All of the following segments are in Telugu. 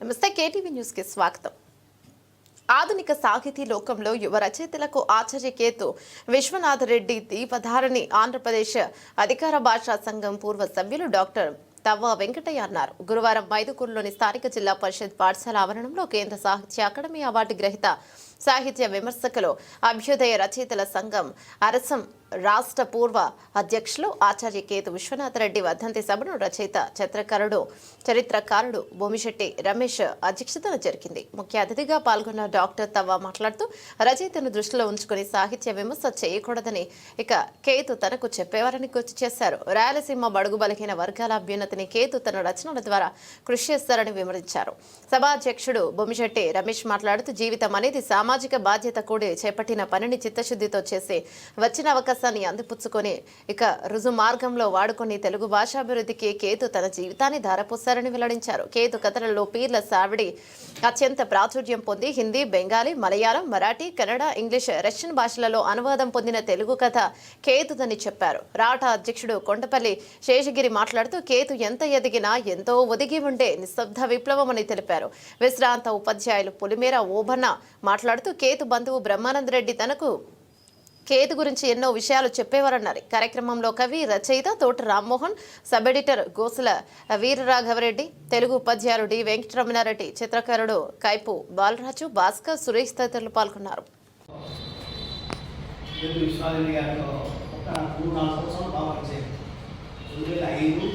నమస్తే కేటీవీ న్యూస్కి స్వాగతం. ఆధునిక సాహితీ లోకంలో యువ రచయితలకు ఆశ్చర్యకేతు విశ్వనాథ్ రెడ్డి దీపధారని ఆంధ్రప్రదేశ్ అధికార భాషా సంఘం పూర్వ సభ్యులు డాక్టర్ తవ్వ వెంకటయ్య అన్నారు. గురువారం మైదుకూరులోని స్థానిక జిల్లా పరిషత్ పాఠశాల ఆవరణంలో కేంద్ర సాహిత్య అకాడమీ అవార్డు గ్రహీత సాహిత్య విమర్శకులు అభ్యుదయ రచయితల సంఘం అరసం రాష్ట్ర పూర్వ అధ్యక్షులు ఆచార్య కేతు విశ్వనాథ్ రెడ్డి వర్ధంతి సభను రచయిత చిత్రకారుడు చరిత్రకారుడు భూమిశెట్టి రమేష్ అధ్యక్షతన జరిగింది. ముఖ్య అతిథిగా పాల్గొన్న డాక్టర్ తవ్వ మాట్లాడుతూ రచయితను దృష్టిలో ఉంచుకుని సాహిత్య విమర్శ చేయకూడదని ఇక కేతు తనకు చెప్పేవారని గుర్తు చేశారు. రాయలసీమ బడుగు బలహీన వర్గాల అభ్యున్నతిని కేతు తన రచనల ద్వారా కృషి చేస్తారని విమర్శించారు. సభాధ్యక్షుడు భూమిశెట్టి రమేష్ మాట్లాడుతూ జీవితం అనేది సామాజిక బాధ్యత కూడా చేపట్టిన పనిని చిత్తశుద్ధితో చేసి వచ్చిన అవకాశాన్ని అందిపుచ్చుకొని ఇక రుజు మార్గంలో వాడుకొని తెలుగు భాషాభివృద్ధికి కేతు తన జీవితాన్ని ధారపోస్తారని వెల్లడించారు. కేతు కథలలో పీర్ల సావిడి అత్యంత ప్రాచుర్యం పొంది హిందీ బెంగాలీ మలయాళం మరాఠీ కన్నడ ఇంగ్లీష్ రష్యన్ భాషలలో అనువాదం పొందిన తెలుగు కథ కేతుదని చెప్పారు. రాఠా అధ్యక్షుడు కొండపల్లి శేషగిరి మాట్లాడుతూ కేతు ఎంత ఎదిగినా ఎంతో ఒదిగి ఉండే నిశ్శబ్ద విప్లవం అని తెలిపారు. విశ్రాంత ఉపాధ్యాయులు పులిమేర ఓబన్న మాట్లాడుతూ కేతు బంధువు బ్రహ్మానంద రెడ్డి తనకు కేతు గురించి ఎన్నో విషయాలు చెప్పేవారన్నారు. కార్యక్రమంలో కవి రచయిత తోట రామ్మోహన్ సబ్ ఎడిటర్ గోసుల వీరరాఘవరెడ్డి తెలుగు ఉపాధ్యాయులు డి. వెంకటరమణారెడ్డి చిత్రకారుడు కైపు బాలరాజు భాస్కర్ సురేష్ తదితరులు పాల్గొన్నారు. రెండు వేల ఐదు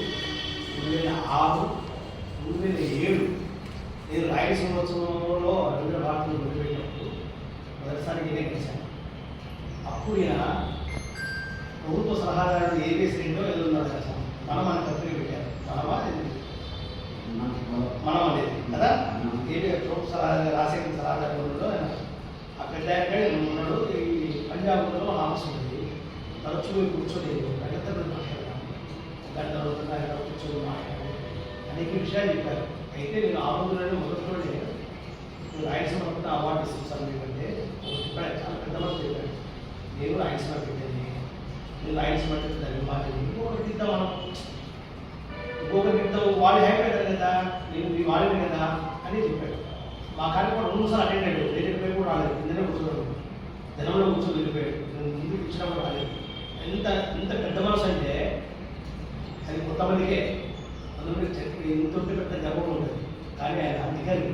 రెండు వేల ఆరు రెండు వేల ఏడు. నేను రాయల సంవత్సరంలో రవీంద్ర భారతిలో మొదలుపెట్టినప్పుడు మొదటిసారి అప్పుడు ఈయన ప్రభుత్వ సలహాదారుడు ఏబిఎస్ రెండో ఏదో ఉన్నాడు కదా మనం మన పత్రిక పెట్టారు. మనమా మనం అనేది కదా? ఏబి ప్రభుత్వ సలహాదారు రాజశేఖర సలహాదారులో అక్కడ దగ్గర ఉన్నాడు? ఈ పంజాబ్లో ఆఫీస్ ఉంది. తరచూ కూర్చోలేదు. కూర్చొని గంటలు మాట్లాడతాను గంట రోజు ఇక్కడ కూర్చొని మాట్లాడాలి అనేక విషయాలు చెప్పారు. అయితే నేను ఆ రోజులోనే మొదట్లోనే నేను రాయలసీమ అవార్డు ఇస్తాను ఎందుకంటే చెప్పాడు చాలా పెద్ద నేను లైన్స్ పెట్టాను నేను రాయలసీమ పెట్టాను బాధ్యత ఇంకొకటి తిద్దాం మనం ఇంకొకరి తిద్దాం వాళ్ళు హ్యాపీ అవుతారు కదా నేను మీ వాళ్ళని కదా అని చెప్పాడు మా కార్యక్రమం రెండు సార్లు అటెండ్ అయ్యాడు నేను పోయి కూడా రాలేదు ఇందులో కూర్చోడు జనంలో కూర్చొని వెళ్ళిపోయాడు నేను ముందు ఇచ్చినప్పుడు రాలేదు ఎంత ఎంత పెద్ద మనసు అంటే అది కొంతమందికే అందులో చెప్పి ఇంత పెద్ద జపం ఉంటుంది కానీ ఆయన అందుకని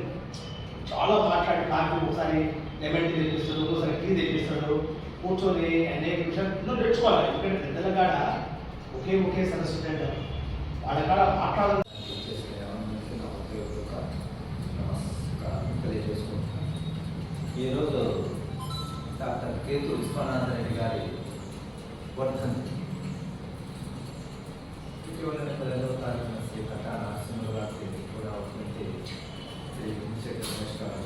చాలా మాట్లాడి కాఫీ ఒకసారి లెమన్ టీ తెప్పిస్తాడు ఒకసారి టీ తెప్పిస్తాడు కూర్చొని అనేక విషయాలు ఎన్నో నేర్చుకోవాలి. ఎందుకంటే పెద్దల కాడ ఒకే ఒకే సదస్సు ఉంటాడు వాళ్ళ కాడ మాట్లాడాలి ఈరోజు డాక్టర్ కేతు విశ్వనాథ రెడ్డి గారి వర్ధంతి ఇటీవల పదవ తారీఖున శ్రీ కటా నరసింహ గారి కూడా వర్ధంతి శ్రీ మున్సిపల్ రమేష్ గారు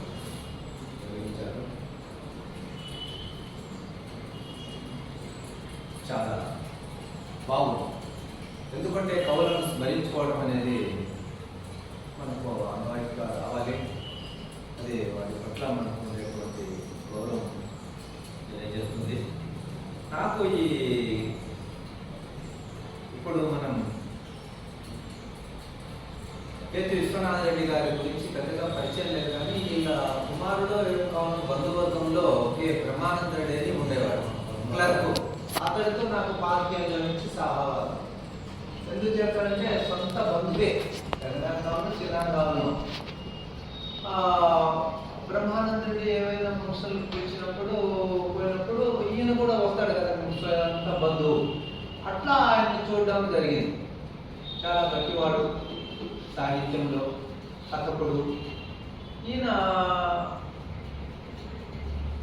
నిర్వహించారు చాలా బాగుంటుంది. ఎందుకంటే కవులను స్మరించుకోవడం అనేది మనకు అనువాయిగా రావాలి అది వాటి పట్ల మనకు ఉండేటువంటి గౌరవం తెలియజేస్తుంది. నాకు ఈ ఇప్పుడు మనం కేతు విశ్వనాథ రెడ్డి గారి గురించి పెద్దగా పరిచయం లేదు కానీ వీళ్ళ కుమారుడు కావున బంధువర్గంలో కే బ్రహ్మానంద రెడ్డి అని ఉండేవాడు క్లర్క్. అతడితో నాకు పాతికేళ్ళ నుంచి సహవాసం ఎందుకు చెప్పాడంటే సొంత బంధువే. తెలంగాణలో శ్రీలంకలో బ్రహ్మానందుడి ఏవైనా ముసలు పిలిచినప్పుడు పోయినప్పుడు ఈయన కూడా వస్తాడు కదా అంత బంధువు. అట్లా ఆయన చూడడం జరిగింది. చాలా గట్టివాడు సాహిత్యంలో కథకుడు. ఈయన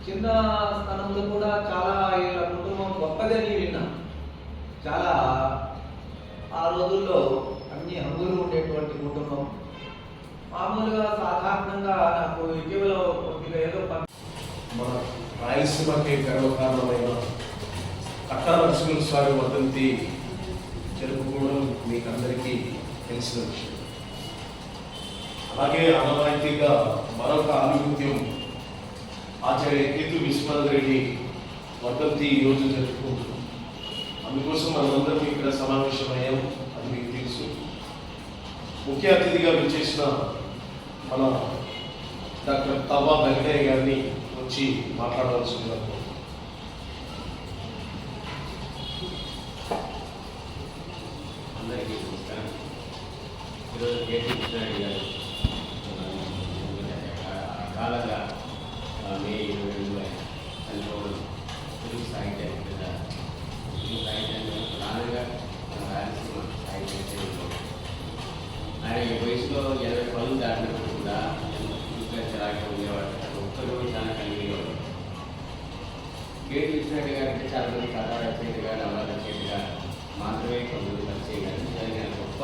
చిన్న స్థానంలో కూడా చాలా ఇలా కుటుంబం గొప్పదని విన్నా. చాలా ఆ రోజుల్లో అన్ని హంగులు ఉండేటువంటి కుటుంబం. మామూలుగా సాధారణంగా నాకు ఇటీవల కొద్దిగా ఏదో మన రాయలసీమకి గర్వకారణమైన కట్టా నరసింహ స్వామి వదంతి జరుపుకోవడం మీకు అందరికీ తెలిసిన విషయం. అలాగే అనవాయితీగా మరొక ఆధిపత్యం ఆచార్య కేతు విశ్వనాథ్ రెడ్డి వర్ధంతి ఈరోజు జరుపుకుంటున్నాం అందుకోసం మనమందరం ఇక్కడ సమావేశమయ్యాము అది మీకు తెలుసు ముఖ్య అతిథిగా విచ్చేసిన మన డాక్టర్ తవ్వా వెంకయ్య గారిని వచ్చి మాట్లాడవలసి ఉన్నారు అందరికీ నమస్కారం ఈరోజు కేటీ కృష్ణారెడ్డి గారు కాలంగా మే ఇరవై రెండులో చనిపోవడం తెలుగు సాహిత్యం పెద్ద తెలుగు సాహిత్యాన్ని ప్రధానంగా రాయలసీమ సాహిత్యం ఆయన ఈ వయసులో ఇరవై పనులు దాటినప్పుడు కూడా ఇంకా చిరాగ్గా ఉండేవాడు ఒక్కరు చాలా కలిగేవాడు కేటీ కృష్ణారెడ్డి గారు అంటే చాలా మంది కథా రచయితగా నవల రచయితగా మాత్రమే కొందరు పరిచయం కానీ గొప్ప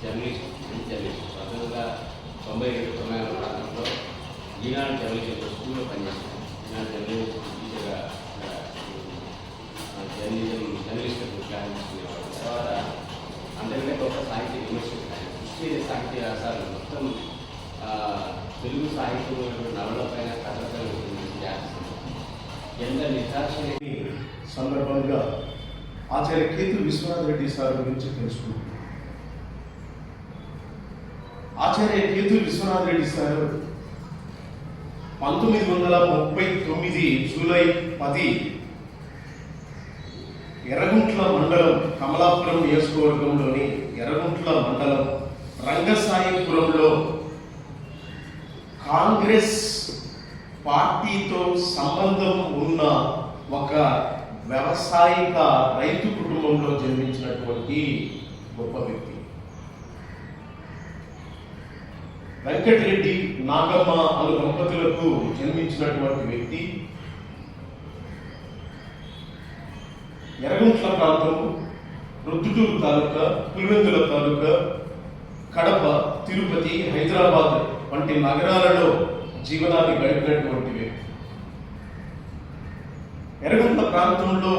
జర్నలిస్ట్ మంచి జర్నలిస్ట్. స్వతంత్రంగా తొంభై ఏడు తొంభై ప్రాంతంలో ఈనాడు జర్నలిస్ట్ మొత్తం తెలుగు సాహిత్యంలో నవలపైన కథలపైన ఎంత నిర్దాక్షిణ్య. సందర్భంగా ఆచార్య కేతు విశ్వనాథ్ రెడ్డి సార్ గురించి తెలుసుకుంటున్నాం ఆచార్య కేతు విశ్వనాథ్ రెడ్డి సార్ పంతొమ్మిది వందల ముప్పై తొమ్మిది జూలై పది ఎర్రగుంట్ల మండలం కమలాపురం నియోజకవర్గంలోని ఎర్రగుంట్ల మండలం రంగసాయిపురంలో కాంగ్రెస్ పార్టీతో సంబంధం ఉన్న ఒక వ్యవసాయిక రైతు కుటుంబంలో జన్మించినటువంటి గొప్ప వ్యక్తి. వెంకటరెడ్డి నాగమ్మ అను దంపతులకు జన్మించినటువంటి వ్యక్తి. ఎరగుంట్ల ప్రాంతం రొద్దుటూరు తాలూకా పులివెందుల తాలూకా కడప తిరుపతి హైదరాబాద్ వంటి నగరాలలో జీవనాన్ని గడిపినటువంటివి వ్యక్తి. ప్రాంతంలో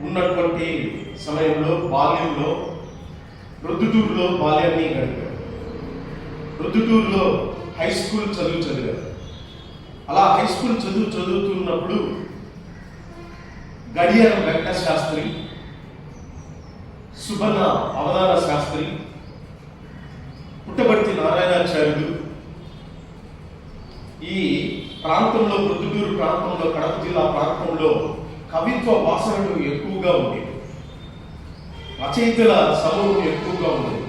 ఉన్నటువంటి సమయంలో బాల్యంలో రొద్దుటూరులో బాల్యాన్ని గడిపారు. రొద్దుటూరులో హై స్కూల్ చదువు చదివారు. అలా హై స్కూల్ చదువు చదువుతున్నప్పుడు గడియారం వెంకట శాస్త్రి సుబన్న అవధాన శాస్త్రి పుట్టబర్తి నారాయణాచార్యులు ఈ ప్రాంతంలో ప్రొద్దుటూరు ప్రాంతంలో కడప జిల్లా ప్రాంతంలో కవిత్వ వాసనలు ఎక్కువగా ఉండేవి రచయితల సమూహం ఎక్కువగా ఉండేది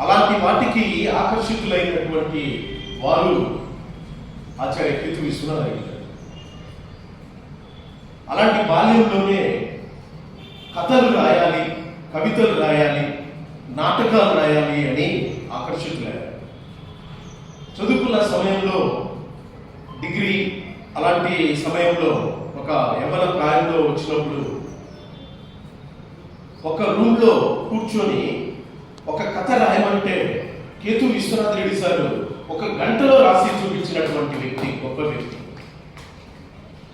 అలాంటి వాటికి ఆకర్షితులైనటువంటి వారు ఆచార్య కీర్తి విశ్వనాథ్ అలాంటి బాల్యంలోనే కథలు రాయాలి కవితలు రాయాలి నాటకాలు రాయాలి అని ఆకర్షితులయ్యారు. చదువుకున్న సమయంలో డిగ్రీ అలాంటి సమయంలో ఒక యవ్వన ప్రాయంలో వచ్చినప్పుడు ఒక రూమ్లో కూర్చొని ఒక కథ రాయమంటే కేతు విశ్వనాథ్ రెడ్డి సార్ ఒక గంటలో రాసి చూపించినటువంటి వ్యక్తి గొప్ప వ్యక్తి.